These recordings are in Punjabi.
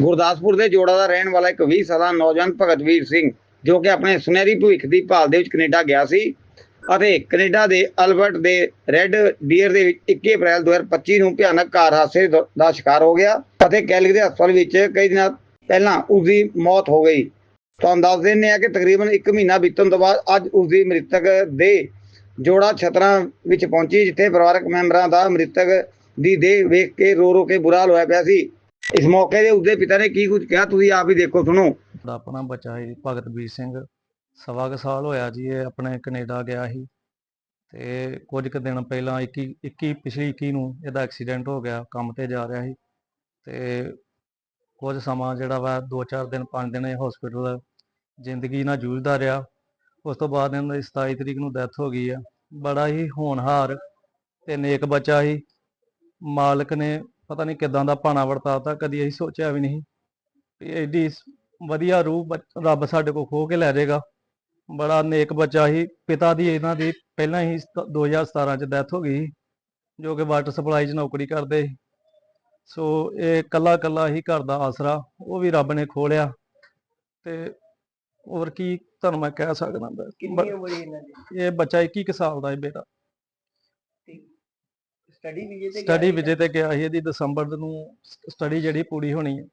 ਗੁਰਦਾਸਪੁਰ ਦੇ ਜੋੜਾ ਦਾ ਰਹਿਣ ਵਾਲਾ ਇੱਕ 20 ਸਾਲਾ ਨੌਜਵਾਨ ਭਗਤਵੀਰ ਸਿੰਘ, ਜੋ ਕਿ ਆਪਣੇ ਸੁਨਹਿਰੀ ਭਵਿੱਖ ਦੀ ਭਾਲ ਦੇ ਵਿੱਚ ਕੈਨੇਡਾ ਗਿਆ ਸੀ ਅਤੇ ਕੈਨੇਡਾ ਦੇ ਅਲਬਰਟ ਦੇ ਰੈੱਡ ਡੀਅਰ ਦੇ ਵਿੱਚ 21 ਅਪ੍ਰੈਲ 2025 ਨੂੰ ਭਿਆਨਕ ਕਾਰ ਹਾਦਸੇ ਦਾ ਸ਼ਿਕਾਰ ਹੋ ਗਿਆ ਅਤੇ ਕੈਲਗਰੀ ਦੇ ਹਸਪਤਾਲ ਵਿੱਚ ਕਈ ਦਿਨਾਂ ਪਹਿਲਾਂ ਉਸ ਦੀ ਮੌਤ ਹੋ ਗਈ। ਤੁਹਾਨੂੰ ਦੱਸ ਦਿੰਦੇ ਹਾਂ ਕਿ ਤਕਰੀਬਨ 1 ਮਹੀਨਾ ਬੀਤਣ ਤੋਂ ਬਾਅਦ ਅੱਜ ਉਸ ਦੀ ਮ੍ਰਿਤਕ ਦੇ ਜੋੜਾ ਛਤਰਾਂ ਵਿੱਚ ਪਹੁੰਚੀ, ਜਿੱਥੇ ਪਰਿਵਾਰਕ ਮੈਂਬਰਾਂ ਦਾ ਮ੍ਰਿਤਕ ਦੀ ਦੇਹ ਵੇਖ ਕੇ ਰੋ ਰੋ ਕੇ ਬੁਰਾ ਹਾਲ ਹੋਇਆ ਪਿਆ ਸੀ। ਇਸ ਮੌਕੇ ਦੇ ਉਸਦੇ ਪਿਤਾ ਨੇ ਕੀ ਕੁਝ ਕਿਹਾ, ਤੁਸੀਂ ਆਪ ਹੀ ਦੇਖੋ, ਸੁਣੋ। ਆਪਣਾ ਬੱਚਾ ਹੈ ਭਗਤਵੀਰ ਸਿੰਘ। ਸਵਾ ਕੁ ਸਾਲ ਹੋਇਆ ਜੀ, ਇਹ ਆਪਣੇ ਕੈਨੇਡਾ ਗਿਆ ਸੀ। ਤੇ ਕੁਝ ਕੁ ਦਿਨ ਪਹਿਲਾਂ 21 21 ਪਿਛਲੀ 21 ਨੂੰ ਇਹਦਾ ਐਕਸੀਡੈਂਟ ਹੋ ਗਿਆ, ਕੰਮ ਤੇ ਜਾ ਰਿਹਾ ਸੀ। ਤੇ ਕੁਝ ਸਮਾਂ ਜਿਹੜਾ ਵਾ 2-4 ਦਿਨ 5 ਦਿਨ ਇਹ ਹਸਪੀਟਲ ਜ਼ਿੰਦਗੀ ਨਾਲ ਜੂਝਦਾ ਰਿਹਾ। ਉਸ ਤੋਂ ਬਾਅਦ ਇਹਨਾਂ ਦੀ 27 ਤਰੀਕ ਨੂੰ ਡੈਥ ਹੋ ਗਈ ਆ। ਬੜਾ ਹੀ ਹੋਣਹਾਰ ਤੇ ਨੇਕ ਬੱਚਾ ਸੀ। ਮਾਲਕ ਨੇ ਪਤਾ ਨਹੀਂ ਕਿਦਾਂ ਦਾ ਭਾਣਾ ਵਰਤਾਤਾ ਕਦੀ ਅਸੀਂ ਸੋਚਿਆ ਵੀ ਨਹੀਂ ਵੀ ਐਡੀ ਵਧੀਆ ਰੂਹ ਰੱਬ ਸਾਡੇ ਕੋਲ ਖੋ ਕੇ ਲੈ ਜਾਏਗਾ। ਬੜਾ ਨੇਕ ਬੱਚਾ ਸੀ ਪਿਤਾ ਦੀ ਇਹਨਾਂ ਦੀ ਪਹਿਲਾਂ ਹੀ ਸਤ- 2017 ਚ ਡੈਥ ਹੋ ਗਈ ਜੋ ਕਿ ਵਾਟਰ ਸਪਲਾਈ 'ਚ ਨੌਕਰੀ ਕਰਦੇ ਸੀ। ਇਹ ਕੱਲਾ ਕੱਲਾ ਹੀ ਘਰ ਦਾ ਆਸਰਾ ਉਹ ਵੀ ਰੱਬ ਨੇ ਖੋਲਿਆ ਤੇ ਹੋਰ ਕੀ ਤੁਹਾਨੂੰ ਮੈਂ ਕਹਿ ਸਕਦਾ ਕਿੰਨੀ ਉਮਰ ਇਹਨਾਂ ਦੀ? ਇਹ ਬੱਚਾ 21 ਕੁ ਸਾਲ ਦਾ ਹੈ ਬੇਟਾ। ਸਟੱਡੀ ਵੀਜ਼ੇ ਤੇ ਸਟੱਡੀ ਵਿਜੇ ਤੇ ਗਿਆ ਸੀ ਇਹਦੀ ਦਸੰਬਰ ਨੂੰ ਸਟੱਡੀ ਜਿਹੜੀ ਪੂਰੀ ਹੋਣੀ ਹੈ।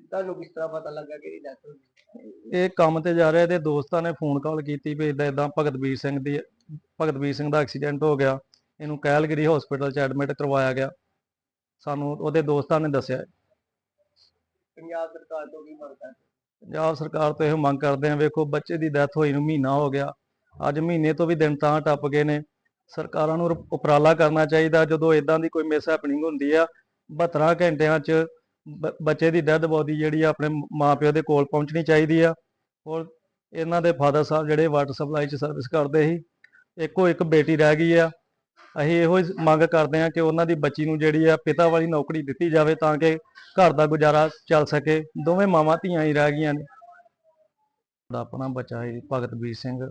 ਤੁਹਾਨੂੰ ਕਿਸ ਤਰ੍ਹਾਂ ਪਤਾ ਲੱਗਾ ਕਿ ਇਹਦੀ ਡੈਥ ਹੋ ਗਈ ਇਹ ਕੰਮ ਤੇ ਜਾ ਰਿਹਾ ਇਹਦੇ ਦੋਸਤਾਂ ਨੇ ਫੋਨ ਕਾਲ ਕੀਤੀ ਵੀ ਇਦਾਂ ਇਦਾਂ ਭਗਤਵੀਰ ਸਿੰਘ ਦੀ ਭਗਤਵੀਰ ਸਿੰਘ ਦਾ ਐਕਸੀਡੈਂਟ ਹੋ ਗਿਆ। ਇਹਨੂੰ ਕੈਲਗਰੀ ਹਸਪੀਟਲ 'ਚ ਐਡਮਿਟ ਕਰਵਾਇਆ ਗਿਆ। ਸਾਨੂੰ ਉਹਦੇ ਦੋਸਤਾਂ ਨੇ ਦੱਸਿਆ। ਪੰਜਾਬ ਸਰਕਾਰ ਤੋਂ ਕੀ ਮੰਗ ਕਰਦੇ? ਪੰਜਾਬ ਸਰਕਾਰ ਤੋਂ ਇਹ ਮੰਗ ਕਰਦੇ ਆ ਵੇਖੋ ਬੱਚੇ ਦੀ ਡੈਥ ਹੋਈ ਨੂੰ ਮਹੀਨਾ ਹੋ ਗਿਆ। ਅੱਜ ਮਹੀਨੇ ਤੋਂ ਵੀ ਦਿਨ ਤਾਂ ਟੱਪ ਗਏ ਨੇ। ਸਰਕਾਰਾਂ ਨੂੰ ਉਪਰਾਲਾ ਕਰਨਾ ਚਾਹੀਦਾ, ਜਦੋਂ ਇਦਾਂ ਦੀ ਕੋਈ ਮਿਸ ਹੈਪਨਿੰਗ ਹੁੰਦੀ ਆ 72 ਘੰਟਿਆਂ 'ਚ ਬ- ਬੱਚੇ ਦੀ ਡੈੱਡ ਬੋਡੀ ਜਿਹੜੀ ਆ ਆਪਣੇ ਮਾਪਿਓ ਦੇ ਕੋਲ ਪਹੁੰਚਣੀ ਚਾਹੀਦੀ ਆ। ਔਰ ਇਹਨਾਂ ਦੇ ਫਾਦਰ ਸਾਹਿਬ ਜਿਹੜੇ ਵਾਟਰ ਸਪਲਾਈ 'ਚ ਸਰਵਿਸ ਕਰਦੇ ਸੀ, ਇੱਕੋ ਇੱਕ ਬੇਟੀ ਰਹਿ ਗਈ ਆ। ਅਸੀਂ ਇਹੋ ਹੀ ਮੰਗ ਕਰਦੇ ਆ ਕਿ ਉਹਨਾਂ ਦੀ ਬੱਚੀ ਨੂੰ ਜਿਹੜੀ ਆ ਪਿਤਾ ਵਾਲੀ ਨੌਕਰੀ ਦਿੱਤੀ ਜਾਵੇ ਤਾਂ ਕਿ ਘਰ ਦਾ ਗੁਜ਼ਾਰਾ ਚੱਲ ਸਕੇ। ਦੋਵੇਂ ਮਾਵਾਂ ਧੀਆਂ ਹੀ ਰਹਿ ਗਈਆਂ ਨੇ। ਆਪਣਾ ਬੱਚਾ ਹੈ ਭਗਤਵੀਰ ਸਿੰਘ।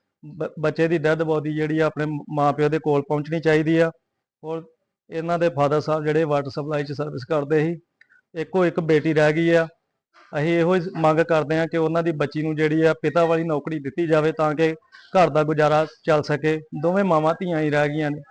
ਬੱਚੇ ਦੀ ਡੈੱਡ ਬੋਡੀ ਜਿਹੜੀ ਆ ਆਪਣੇ ਮਾਪਿਓ ਦੇ ਕੋਲ ਪਹੁੰਚਣੀ ਚਾਹੀਦੀ ਆ। ਔਰ ਇਹਨਾਂ ਦੇ ਫਾਦਰ ਸਾਹਿਬ ਜਿਹੜੇ ਵਾਟਰ ਸਪਲਾਈ 'ਚ ਸਰਵਿਸ ਕਰਦੇ ਸੀ, ਇੱਕੋ ਇੱਕ ਬੇਟੀ ਰਹਿ ਗਈ ਆ। ਅਸੀਂ ਇਹੋ ਹੀ ਮੰਗ ਕਰਦੇ ਆ ਕਿ ਉਹਨਾਂ ਦੀ ਬੱਚੀ ਨੂੰ ਜਿਹੜੀ ਆ ਪਿਤਾ ਵਾਲੀ ਨੌਕਰੀ ਦਿੱਤੀ ਜਾਵੇ ਤਾਂ ਕਿ ਘਰ ਦਾ ਗੁਜ਼ਾਰਾ ਚੱਲ ਸਕੇ। ਦੋਵੇਂ ਮਾਵਾਂ ਧੀਆਂ ਹੀ ਰਹਿ ਗਈਆਂ ਨੇ।